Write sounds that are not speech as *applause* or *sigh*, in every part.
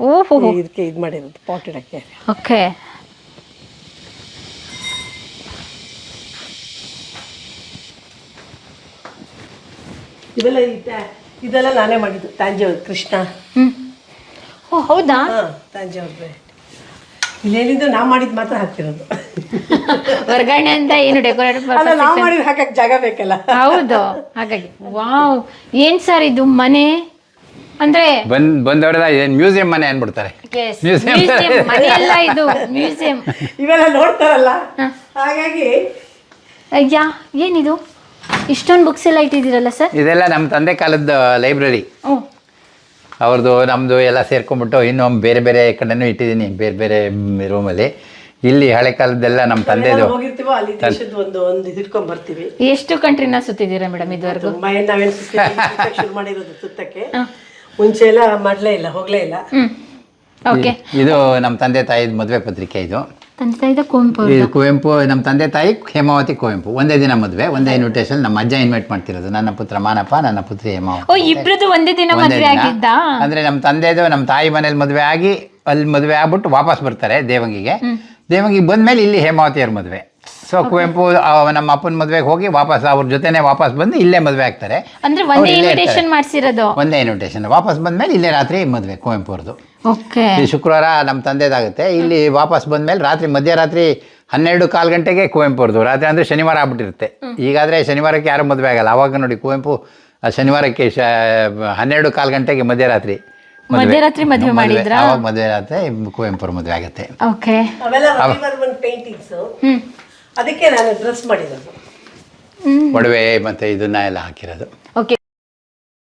ಓಹೋ ಇದಕ್ಕೆ ಇದು ಮಾಡಿರೋದು ಪಾಟ್ ಇಡಕ್ಕೆ ಓಕೆ. ಇವೆಲ್ಲ ಇದೆಲ್ಲ ನಾನೇ ಮಾಡಿದ್ದು ತಾಂಜಾವೂರು ಕೃಷ್ಣ. ಓ ಹೌದಾ? ತಾಂಜಾವೂರು ಇಲ್ಲೇನಿದ್ದು ನಾವು ಮಾಡಿದ್ ಮಾತ್ರ ಹಾಕ್ತಿರೋದು. ಹೊರಗಡೆ ಅಂತ ಏನು ಡೆಕೋರೇಟ್ ನಾವು ಮಾಡಿದ್ ಹಾಕಕ್ಕೆ ಜಾಗ ಬೇಕಲ್ಲ. ಹೌದು ಹಾಗಾಗಿ. ವಾವ್ ಏನ್ ಸರ್ ಇದು ಮನೆ? ಅಂದ್ರೆ ಬಂದ್ ಬಂದವ್ರೆಲ್ಲ ಏನು ಮ್ಯೂಸಿಯಂ ಮನೆ ಅಂದ್ಬಿಡ್ತಾರೆ yes, Museum. museum, ಮನೆ. ಅಲ್ಲ ಇದು ಮ್ಯೂಸಿಯಂ. *laughs* ಇವೆಲ್ಲ ನೋಡ್ತಾರಲ್ಲ? ಹಾಗಾಗಿ ಅಯ್ಯಾ ಏನಿದು? ಇಷ್ಟೊಂದು ಬುಕ್ಸ್ ಎಲ್ಲ ಇಟ್ಟಿದ್ದೀರಲ್ಲ ಸರ್? ಇದೆಲ್ಲ ನಮ್ಮ ತಂದೆ ಕಾಲದ ಲೈಬ್ರರಿ ಓ. ಅವ್ರದ್ದು ನಮ್ಮದು ಎಲ್ಲ ಸೇರ್ಕೊಂಡ್ಬಿಟ್ಟು ಇನ್ನೂ ಬೇರೆ ಬೇರೆ ಕಡೆನೂ ಇಟ್ಟಿದ್ದೀನಿ ಬೇರೆ ಬೇರೆ ರೂಮಲ್ಲಿ ಇಲ್ಲಿ ಹಳೆ ಕಾಲದ್ದೆಲ್ಲ ನಮ್ಮ ತಂದೆದು. ಹೋಗಿರ್ತೀವೋ ಅಲ್ಲಿ ದೇಶದ ಒಂದು ಒಂದು ಇದು ಇಟ್ಕೊಂಡ್ ಬರ್ತೀವಿ ಎಷ್ಟು ಕಂಟ್ರಿನ ಸುತ್ತಿದ್ದೀರಾ ಮೇಡಮ್ ಇದುವರೆಗೂ? ತುಂಬಾ ಏನ್ ನಾವೇನು ಸುತ್ತಕ್ಕೆ *laughs* ಶುರು ಮಾಡಿರೋದು ಸುತ್ತಕ್ಕೆ. ಮುಂಚೆ ಎಲ್ಲ ಮಾಡ್ಲೇ ಇಲ್ಲ ಹೋಗ್ಲೇ ಇಲ್ಲ. ಹ್ಮ್. ಓಕೆ ಇದು ನಮ್ಮ ತಂದೆ ತಾಯಿದ ಮದುವೆ ಪತ್ರಿಕೆ ಇದು. ತಂದೆ ತಾಯಿದ ಕುವೆಂಪು ಇದು ಕುವೆಂಪು ನಮ್ಮ ತಂದೆ ತಾಯಿ ಹೇಮಾವತಿ ಕುವೆಂಪು. ಒಂದೇ ದಿನ ಮದುವೆ ಒಂದೇ ಇನ್ವಿಟೇಷನ್ ನಮ್ಮ ಅಜ್ಜ ಇನ್ವೈಟ್ ಮಾಡ್ತಿರೋದು. ನನ್ನ ಪುತ್ರ ಮಾನಪ್ಪ ನನ್ನ ಪುತ್ರಿ ಹೇಮಾವತಿ. ಓ ಇಬ್ರದ್ದು ಒಂದೇ ದಿನ ಒಂದೇ ಮದ್ವೆ ದಿನ. ಆಗಿದ್ದ? ಅಂದ್ರೆ ನಮ್ಮ ತಂದೆದು ನಮ್ಮ ತಾಯಿ ಮನೇಲಿ ಮದುವೆ ಆಗಿ ಅಲ್ಲಿ ಮದುವೆ ಆಗ್ಬಿಟ್ಟು ವಾಪಸ್ ಬರ್ತಾರೆ ದೇವಂಗಿಗೆ. ದೇವಂಗಿಗೆ ಬಂದ್ಮೇಲೆ ಇಲ್ಲಿ ಹೇಮಾವತಿಯವ್ರ ಮದುವೆ. ಸೊ ಕುವೆಂಪು ಆ, ನಮ್ಮ ಅಪ್ಪನ ಮದುವೆಗೆ ಹೋಗಿ ವಾಪಸ್ ಅವ್ರ ಜೊತೆನೆ ವಾಪಸ್ ಬಂದು ಇಲ್ಲೇ ಮದುವೆ ಆಗ್ತಾರೆ. ಅಂದ್ರೆ ಅವ್ರು ಒಂದೇ ಇಲ್ಲೇ ಇನ್ವಿಟೇಷನ್. ಮಾಡ್ಸಿರೋದು? ಒಂದೇ ಇನ್ವಿಟೇಷನ್ ವಾಪಸ್ ಬಂದ್ಮೇಲೆ ಇಲ್ಲೇ ರಾತ್ರಿ ಮದುವೆ ಕುವೆಂಪು ಅವ್ರದ್ದು ಓಕೆ. ಈ ಶುಕ್ರವಾರ ನಮ್ಮ ತಂದೆದಾಗುತ್ತೆ. ಇಲ್ಲಿ ವಾಪಸ್ ಬಂದ್ಮೇಲೆ ರಾತ್ರಿ ಮಧ್ಯರಾತ್ರಿ ಹನ್ನೆರಡು ಕಾಲು ಗಂಟೆಗೆ ಕುವೆಂಪು ಅವ್ರದ್ದು ರಾತ್ರಿ ಅಂದ್ರೆ ಶನಿವಾರ ಆಗ್ಬಿಟ್ಟಿರುತ್ತೆ. ಈಗಾದ್ರೆ ಶನಿವಾರಕ್ಕೆ ಯಾರು ಮದುವೆ ಆಗಲ್ಲ. ಅವಾಗ ನೋಡಿ ಕುವೆಂಪು ಆ ಶನಿವಾರಕ್ಕೆ ಶ ಹನ್ನೆರಡು ಕಾಲು ಗಂಟೆಗೆ ಮಧ್ಯರಾತ್ರಿ ಮದುವೆ. ಮಧ್ಯರಾತ್ರಿ ಮದುವೆ ಮದುವೆ. ಮಾಡಿದ್ರಾ? ಅವಾಗ ಮದುವೆ ರಾತ್ರಿ ಕುವೆಂಪು ಅವ್ರ ಮದುವೆ ಆಗುತ್ತೆ. ಓಕೆ. ಅವೆಲ್ಲ ರವಿವರ್ಮನ್ ಪೇಂಟಿಂಗ್ಸ್. ಹ್ಮ್. ಅದಕ್ಕೆ ನಾನು ಡ್ರೆಸ್ ಮಾಡಿರೋದು. ಒಡವೆ ಮತ್ತೆ ಇದನ್ನ ಎಲ್ಲ ಹಾಕಿರೋದು. ಓಕೆ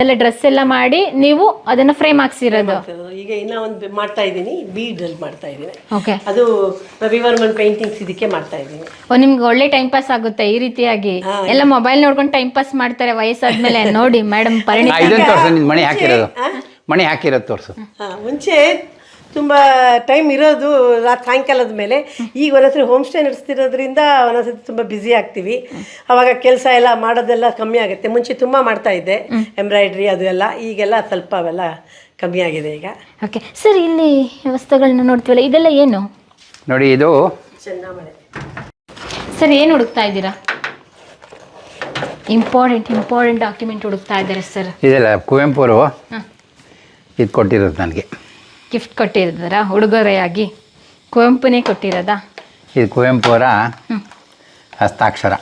ಎಲ್ಲ ಡ್ರೆಸ್ ಎಲ್ಲ ಮಾಡಿ ನೀವು ಅದನ್ನ ಫ್ರೇಮ್ ಹಾಕ್ಸಿರೋದು. ಈಗ ಇನ್ನ ಒಂದು ಮಾಡ್ತಾ ಇದ್ದೀನಿ ಬೀಡ್ ಅಲ್ಲಿ ಮಾಡ್ತಾ ಇದ್ದೀನಿ. ಓಕೆ ಅದು ರವಿವರ್ಮನ್ ಪೇಂಟಿಂಗ್ಸ್ ಇದಕ್ಕೆ ಮಾಡ್ತಾ ಇದ್ದೀನಿ. ಓ ನಿಮ್ಗೆ ಒಳ್ಳೆ ಟೈಮ್ ಪಾಸ್ ಆಗುತ್ತೆ ಈ ರೀತಿಯಾಗಿ. ಎಲ್ಲ ಮೊಬೈಲ್ ನೋಡ್ಕೊಂಡು ಟೈಮ್ ಪಾಸ್ ಮಾಡ್ತಾರೆ ವಯಸ್ಸಾದ್ಮೇಲೆ. *laughs* ನೋಡಿ ಮೇಡಮ್ ಪರಿಣಿತ. ಇದನ್ನ ತೋರಿಸು ಮಣಿ ಹಾಕಿರೋದು. ಮಣಿ ಹಾಕಿರೋದು ತೋರಿಸು. ಹಾ, ಮುಂಚೆ ತುಂಬ ಟೈಮ್ ಇರೋದು ರಾತ್ರಿ ಸಾಯಂಕಾಲದ ಮೇಲೆ. ಈಗ ಒಂದೊಂದ್ಸರಿ ಹೋಮ್ ಸ್ಟೇ ನಡೆಸ್ತಿರೋದ್ರಿಂದ ಒಂದೊಂದ್ಸರಿ ತುಂಬ ಬ್ಯುಸಿ ಆಗ್ತೀವಿ. ಅವಾಗ ಕೆಲಸ ಎಲ್ಲ ಮಾಡೋದೆಲ್ಲ ಕಮ್ಮಿ ಆಗುತ್ತೆ. ಮುಂಚೆ ತುಂಬ ಮಾಡ್ತಾ ಇದ್ದೆ. ಎಂಬ್ರಾಯ್ಡ್ರಿ ಅದು ಎಲ್ಲ. ಈಗೆಲ್ಲ ಸ್ವಲ್ಪ ಅವೆಲ್ಲ ಕಮ್ಮಿ ಆಗಿದೆ ಈಗ. ಓಕೆ ಸರ್ ಇಲ್ಲಿ ವಸ್ತುಗಳನ್ನ ನೋಡ್ತೀವಲ್ಲ ಇದೆಲ್ಲ ಏನು? ನೋಡಿ ಇದು ಚೆನ್ನಾಗಿ ಸರ್ ಏನು ಹುಡುಕ್ತಾ ಇದ್ದೀರಾ? ಇಂಪಾರ್ಟೆಂಟ್ ಇಂಪಾರ್ಟೆಂಟ್ ಡಾಕ್ಯುಮೆಂಟ್ ಹುಡುಕ್ತಾ ಇದ್ದಾರೆ ಸರ್ ಇದೆಲ್ಲ ಕುವೆಂಪು ಅವರು ಹಾಂ. ಇದು ಕೊಟ್ಟಿರೋದು ನನಗೆ. ಗಿಫ್ಟ್ ಕೊಟ್ಟಿದ್ದಾರಾ ಉಡುಗೊರೆಯಾಗಿ ಕುವೆಂಪುನೇ ಕೊಟ್ಟಿರೋದಾ? ಇದು ಕುವೆಂಪು ಅವರ ಹಸ್ತಾಕ್ಷರ.